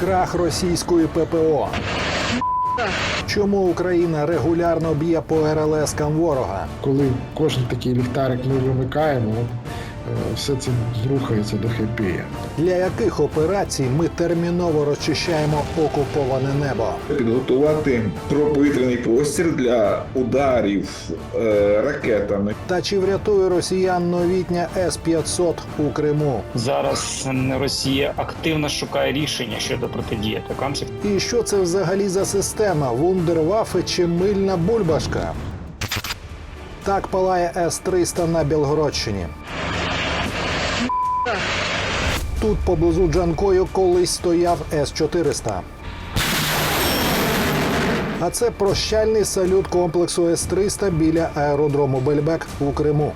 Крах російської ППО. Чому Україна регулярно б'є по РЛСкам ворога? Коли кожен такий ліхтарик ми вимикаємо, все це рухається до хеппі. Для яких операцій ми терміново розчищаємо окуповане небо? підготувати проповітряний простір для ударів е, ракетами. Та чи врятує росіян новітня С-500 у Криму? Зараз Росія активно шукає рішення щодо протидії атакам. І що це взагалі за система? Вундерваффе чи мильна бульбашка? Так палає С-300 на Білгородщині. Тут поблизу Джанкою колись стояв С-400. А це прощальний салют комплексу С-300 біля аеродрому Бельбек у Криму.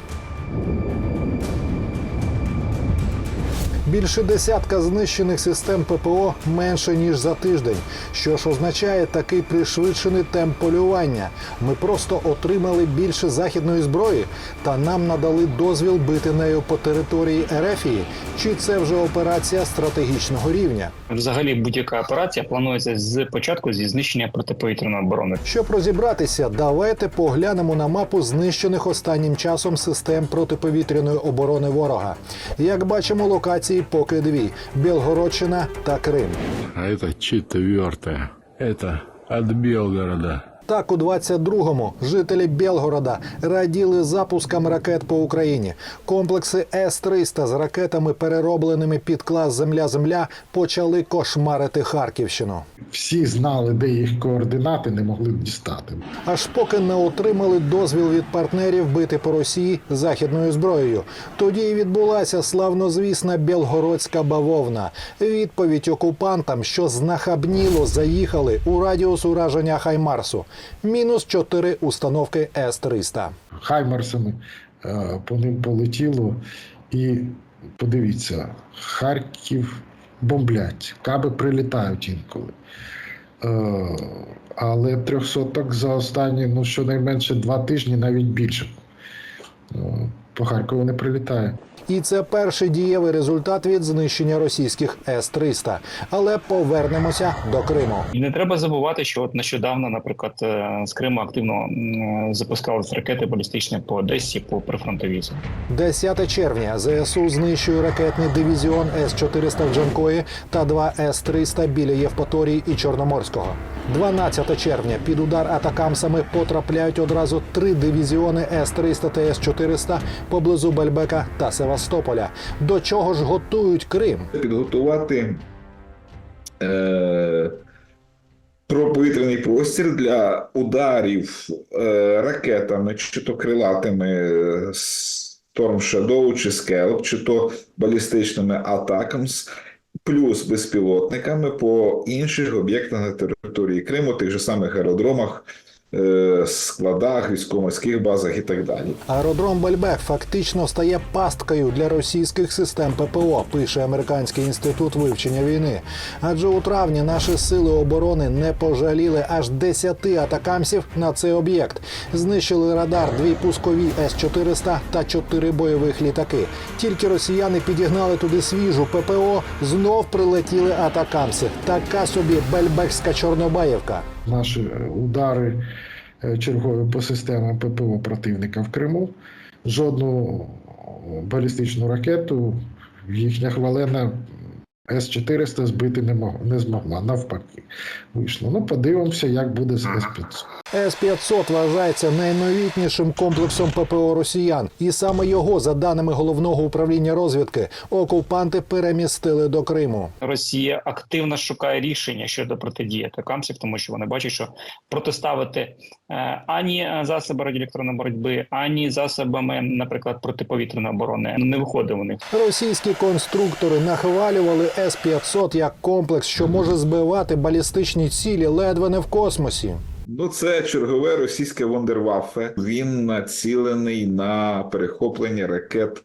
Більше десятка знищених систем ППО менше ніж за тиждень. Що ж означає такий пришвидшений темп полювання? Ми просто отримали більше західної зброї, та нам надали дозвіл бити нею по території Ерефії. Чи це вже операція стратегічного рівня? Взагалі, будь-яка операція планується з початку зі знищення протиповітряної оборони. Щоб розібратися, давайте поглянемо на мапу знищених останнім часом систем протиповітряної оборони ворога. Як бачимо, локації поки дві: Білгородщина та Крим. А это четвертое. Это от Белгорода. Так, у 22-му жителі Белгорода раділи запускам ракет по Україні. Комплекси С-300 з ракетами, переробленими під клас Земля-Земля, почали кошмарити Харківщину. Всі знали, де їх координати, не могли дістати. Аж поки не отримали дозвіл від партнерів бити по Росії західною зброєю. Тоді й відбулася славнозвісна білгородська бавовна. Відповідь окупантам, що знахабніло заїхали у радіус ураження Хаймарсу. Мінус чотири установки С-300. Хаймерсами е, по ним полетіло. І подивіться, Харків бомблять, каби прилітають інколи. Е, Але трьохсоток за останні, ну щонайменше два тижні, навіть більше. По Харкову не прилітає. І це перший дієвий результат від знищення російських С-300. Але повернемося до Криму. І не треба забувати, що от нещодавно, наприклад, е, з Криму активно запускались ракети балістичні по Одесі, по прифронтовій зоні. 10 червня ЗСУ знищує ракетний дивізіон С-400 в Джанкої та два С-300 біля Євпаторії і Чорноморського. 12 червня під удар атакамсами потрапляють одразу три дивізіони С-300 та С-400 поблизу Бельбека та Севастополя. До чого ж готують Крим? Підготувати е, проповітряний простір для ударів е, ракетами, чи то крилатими е, Storm Shadow, чи Scalp, чи то балістичними атаками, плюс безпілотниками по інших об'єктах на території Криму, тих же самих аеродромах, складах, військово-морських базах і так далі. Аеродром Бельбек фактично стає пасткою для російських систем ППО, пише Американський інститут вивчення війни. Адже у травні наші сили оборони не пожаліли аж 10 атакамсів на цей об'єкт. Знищили радар, дві пускові С-400 та чотири бойових літаки. Тільки росіяни підігнали туди свіжу ППО, знов прилетіли атакамси. Така собі Бельбекська Чорнобаївка. Наші е, удари е, чергові по системам ППО противника в Криму. Жодну балістичну ракету їхня хвалена С-400 збити не, мог, не змогла. Навпаки, вийшло. Ну, подивимося, як буде з С-500. С-500 вважається найновітнішим комплексом ППО росіян, і саме його, за даними головного управління розвідки, окупанти перемістили до Криму. Росія активно шукає рішення щодо протидії атакам, тому що вони бачать, що протиставити е, ані засоби радіоелектронної боротьби, ані засобами, наприклад, протиповітряної оборони не виходить у них. Російські конструктори нахвалювали С-500 як комплекс, що може збивати балістичні цілі ледве не в космосі. Ну, це чергове російське Вондерваффе. Він націлений на перехоплення ракет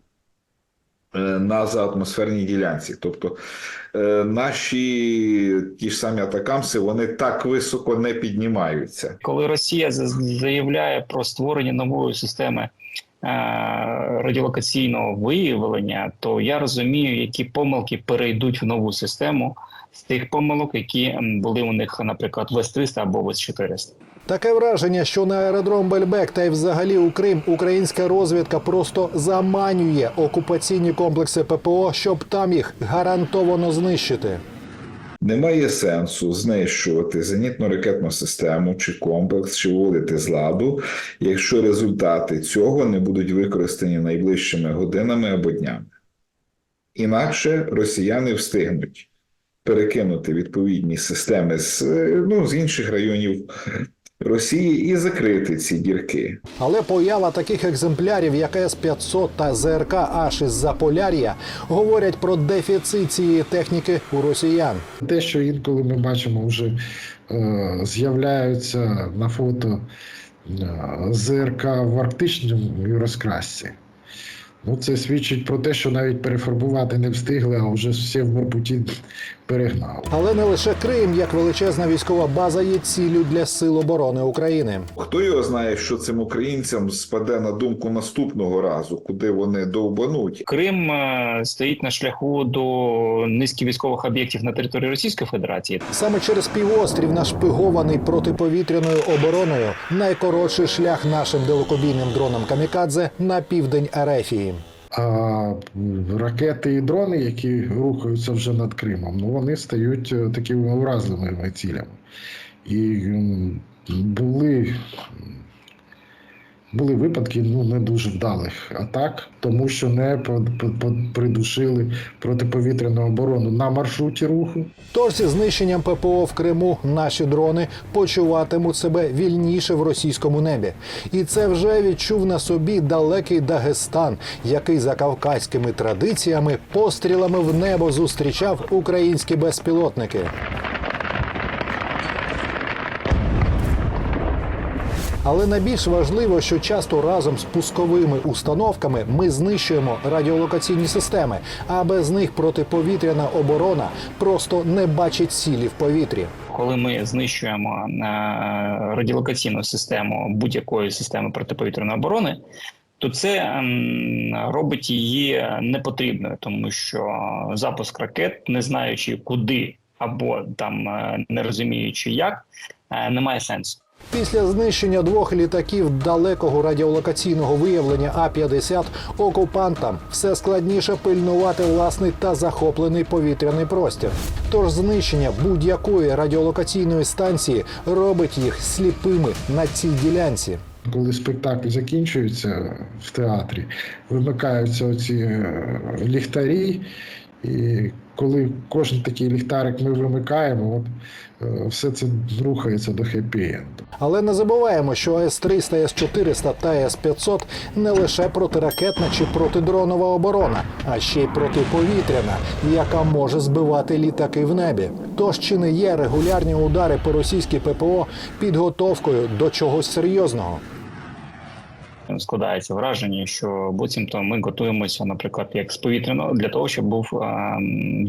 е, на заатмосферній ділянці. Тобто е, наші ті ж самі атакамси вони так високо не піднімаються. Коли Росія заявляє про створення нової системи радіолокаційного виявлення, то я розумію, які помилки перейдуть в нову систему з тих помилок, які були у них, наприклад, в С-300 або в С-400. Таке враження, що на аеродром Бельбек та й взагалі у Крим українська розвідка просто заманює окупаційні комплекси ППО, щоб там їх гарантовано знищити. Немає сенсу знищувати зенітно-ракетну систему чи комплекс, чи вводити з ладу, якщо результати цього не будуть використані найближчими годинами або днями. Інакше росіяни встигнуть перекинути відповідні системи з, е, ну, з інших районів Росії і закрити ці дірки. Але поява таких екземплярів, як С-500 та ЗРК аж із Заполяр'я, говорять про дефіцит цієї техніки у росіян. Те, що інколи ми бачимо, вже е, з'являються на фото е, ЗРК в арктичному розкрасці. Ну, це свідчить про те, що навіть перефарбувати не встигли, а вже всі в Ворпуті перегнали. Але не лише Крим, як величезна військова база, є ціллю для сил оборони України. Хто його знає, що цим українцям спаде на думку наступного разу, куди вони довбануть? Крим е, стоїть на шляху до низки військових об'єктів на території Російської Федерації. Саме через півострів, нашпигований протиповітряною обороною, найкоротший шлях нашим далекобійним дронам Камікадзе на південь Ерефії. А ракети і дрони, які рухаються вже над Кримом, ну вони стають е, такими уразливими цілями. І були, були випадки ну, не дуже вдалих атак, тому що не придушили протиповітряну оборону на маршруті руху. Тож зі знищенням ППО в Криму наші дрони почуватимуть себе вільніше в російському небі. І це вже відчув на собі далекий Дагестан, який за кавказькими традиціями пострілами в небо зустрічав українські безпілотники. Але найбільш важливо, що часто разом з пусковими установками ми знищуємо радіолокаційні системи, а без них протиповітряна оборона просто не бачить цілі в повітрі. Коли ми знищуємо е, радіолокаційну систему будь-якої системи протиповітряної оборони, то це ем, робить її непотрібною, тому що запуск ракет, не знаючи куди або там е, не розуміючи як, е, не має сенсу. Після знищення двох літаків далекого радіолокаційного виявлення А-50 окупантам все складніше пильнувати власний та захоплений повітряний простір. Тож знищення будь-якої радіолокаційної станції робить їх сліпими на цій ділянці. Коли спектакль закінчується в театрі, вимикаються оці е, ліхтарі, і коли кожен такий ліхтарик ми вимикаємо, от е, все це рухається до хеппі-енду. Але не забуваємо, що С-300, С-400 та С-500 не лише протиракетна чи протидронова оборона, а ще й протиповітряна, яка може збивати літаки в небі. Тож чи не є регулярні удари по російській ППО підготовкою до чогось серйозного? Складається враження, що буцімто ми готуємося, наприклад, як з повітряного для того, щоб був е,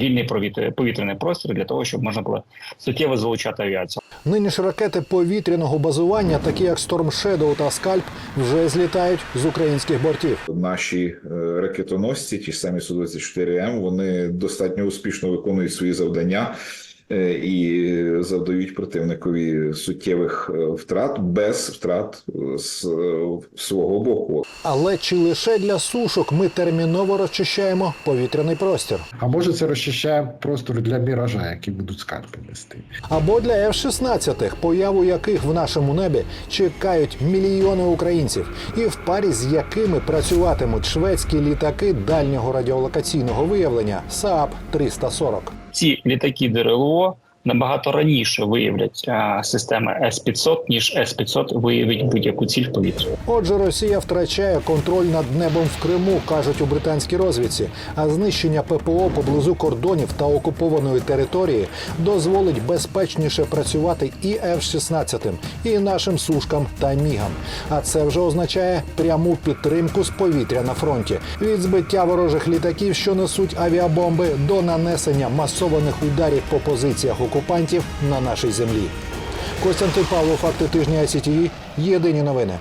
вільний провітря- повітряний простір, для того, щоб можна було суттєво залучати авіацію. Нині ж ракети повітряного базування, такі як Storm Shadow та Скальп, вже злітають з українських бортів. Наші е, ракетоносці, ті ж самі Су-24М, вони достатньо успішно виконують свої завдання і завдають противникові суттєвих е, втрат без втрат е, з е, свого боку. Але чи лише для сушок ми терміново розчищаємо повітряний простір? А може це розчищає простор для міража, які будуть скальпи нести. Або для F-16, появу яких в нашому небі чекають мільйони українців, і в парі з якими працюватимуть шведські літаки дальнього радіолокаційного виявлення СААП 340 Ці літаки ДРЛО набагато раніше виявлять системи С-500, ніж С-500 виявить будь-яку ціль в повітрі. Отже, Росія втрачає контроль над небом в Криму, кажуть у британській розвідці. А знищення ППО поблизу кордонів та окупованої території дозволить безпечніше працювати і F-16, і нашим сушкам та мігам. А це вже означає пряму підтримку з повітря на фронті від збиття ворожих літаків, що несуть авіабомби, до нанесення масованих ударів по позиціях окупантів на нашій землі. Костянтин Павлов, факти тижня сіті Єдині новини.